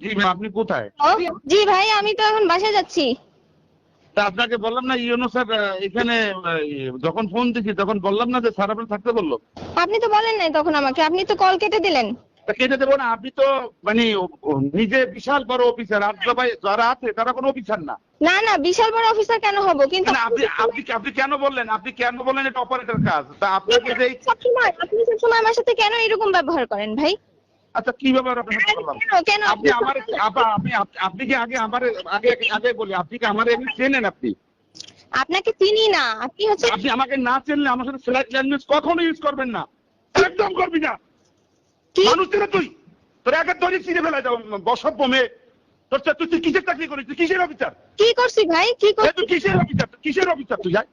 জি ma'am আপনি কোথায়? জি ভাই আমি তো এখন বাসায় যাচ্ছি। তা আপনাকে বললাম না ইউনো স্যার এখানে যখন ফোন দিছি তখন বললাম না যে স্যার আপনার থাকতে বলল? আপনি তো বলেন নাই তখন আমাকে আপনি তো কল কেটে দিলেন। কেটে দেবো না আপনি তো মানে নিজে বিশাল বড় অফিসার আর সবাই যারা আছে তারা কোনো অফিসার না। না না বিশাল বড় অফিসার কেন হব? কিন্তু আপনি আপনি আপনি কেন বললেন? আপনি কেন বললেন এটা অপারেটর কাজ? তা আপনাকে যে আপনি সবসময় আমার সাথে কেন এরকম ব্যবহার করেন ভাই? আচ্ছা কি ব্যাপার আপনার সাথে বললাম? কেন কেন? আপনি আমার আপনি আপনি কি আগে আমার আগে আগে বলি আপনি কি আমার এমনি চেনেন আপনি? আপনাকে চিনি না আপনি হচ্ছে আপনি আমাকে না চিনলে আমার সাথে ফ্ল্যাট ল্যাঙ্গুয়েজ কখনো ইউজ করবেন না। একদম করবি না। মানুষ ছিল তুই। তোর একে ধরে চিনে ফেলা যাও বসব মেয়ে তোর তুই তুই কিসের চাকরি করিস? তুই কিসের অফিসার কি করছি ভাই? কি এ করছি? তুই কিসের অফিসার কিসের অফিসার তুই? যাই।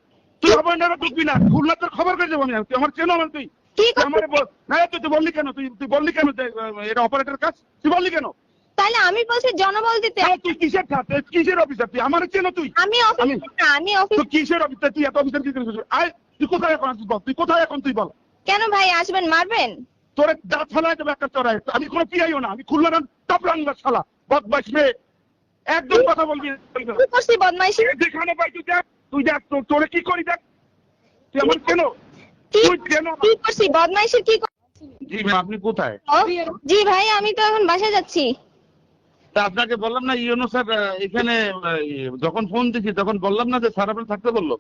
তুই অবৈধভাবে ঢুকবি না। খুলনা তোর খবর করে দেবো আমি। তুই আমার চেনো আমার তুই। আমারে না তুই তুই বললি কেন? তুই তুই বললি কেন এটা অপারেটর কাজ? তুই বললি কেন? তাহলে আমি বলছি জনবল দিতে। তুই কিসের কিসের অফিসার তুই আমার চেনো তুই? আমি আমি- তুই কিসের অফিসার তুই এত অফিসার কি আয় তুই কোথায় এখন বল? তুই কোথায় এখন তুই বল? কেন ভাই আসবেন মারবেন? তোর দাঁত ফেলায় দেবে একটা চড়াই আমি কোনো পিয়াইও না আমি খুলনা না টাপরাঙ্গা শালা বদমাইশ মেয়ে। একদম কথা বলবি না। কি করছি বদমাইশি? যেখানে পাই তুই দেখ। তুই দেখ তোর তোরে কি করি দেখ? তুই আমার কেন কি করছি কি জি আপনি কোথায়? জি ভাই আমি তো এখন বাসায় যাচ্ছি। তা আপনাকে বললাম না ইউনো স্যার এখানে যখন ফোন দিছি তখন বললাম না যে স্যার আপনার থাকতে বলল।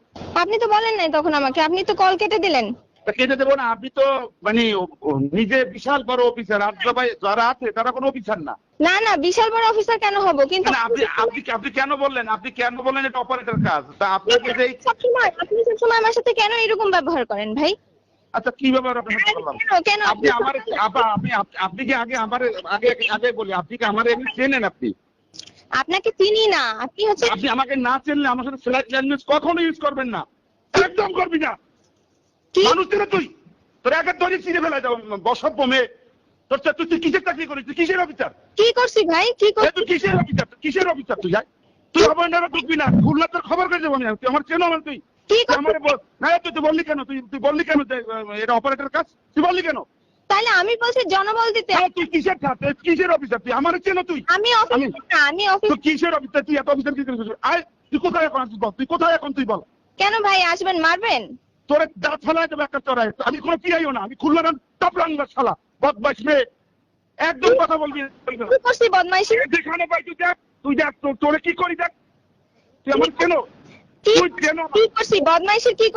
আপনি তো বলেন নাই তখন আমাকে আপনি তো কল কেটে দিলেন। কেটে দেবো না আপনি তো মানে ও- ও নিজে বিশাল বড় অফিসার আর সবাই যারা আছে তারা কোনো অফিসার না। না না বিশাল বড় অফিসার কেন হব? কিন্তু মানে আপনি আপনি আপনি কেন বললেন? আপনি কেন বললেন এটা অপারেটর কাজ? তা আপনাকে যে আপনি সবসময় আমার সাথে কেন এরকম ব্যবহার করেন ভাই? আচ্ছা কি ব্যাপার আপনার বললাম কেন কেন আপনি আমার আপনি আপনি কি আগে আমার আগে আগে বলি আপনি কি আমার এমনি চেনেন আপনি? আপনাকে চিনি না আপনি হচ্ছে আপনি আমাকে না চিনলে আমার সাথে ফ্ল্যাট ল্যাঙ্গুয়েজ কখনো ইউজ করবেন না। একদম করবি না। মানুষ ছিল তুই। তোর একে ধরে চিনে ফেলা যাও বসব মেয়ে। তোর তুই তুই কিসের চাকরি করিস তুই কিসের অফিসার? কি করছি ভাই? কি তুই কিসের অফিসার? কিসের অফিসার তুই যাই তুই অবৈধভাবে ঢুকবি না। খুলনা তোর খবর করে দেবো আমি। তুই আমার চেনো আমার তুই। বল না তুই তুই বললি কেন? তুই তুই বললি কেন এটা অপারেটর কাজ? তুই বললি কেন? তাহলে আমি বলছি জনবল দিতে। তুই কিসের ছাত্র কিসের অফিসার? তুই আমার চেনো তুই? আমি অফিস আমি- না আমি অফিস তুই কিসের অফিসার? তুই এত অফিসার কি করিস আয় তুই কোথায় এখন বল? তুই কোথায় এখন তুই বল? কেন ভাই আসবেন? মারবেন? তোর দাঁত ফেলায় দেবে একটা চড়াই আমি কোনো পিয়াইও না আমি খুলনা না টাপরাঙ্গা শালা বদমাস মেয়ে। একদম কথা বলবি বদমাইশি? যেখানে পাই তুই দেখ তুই দেখ তোর তোরে কি করি দেখ? তুই আমার কেন তুই কেন কি করছিস? বদমাইশি কি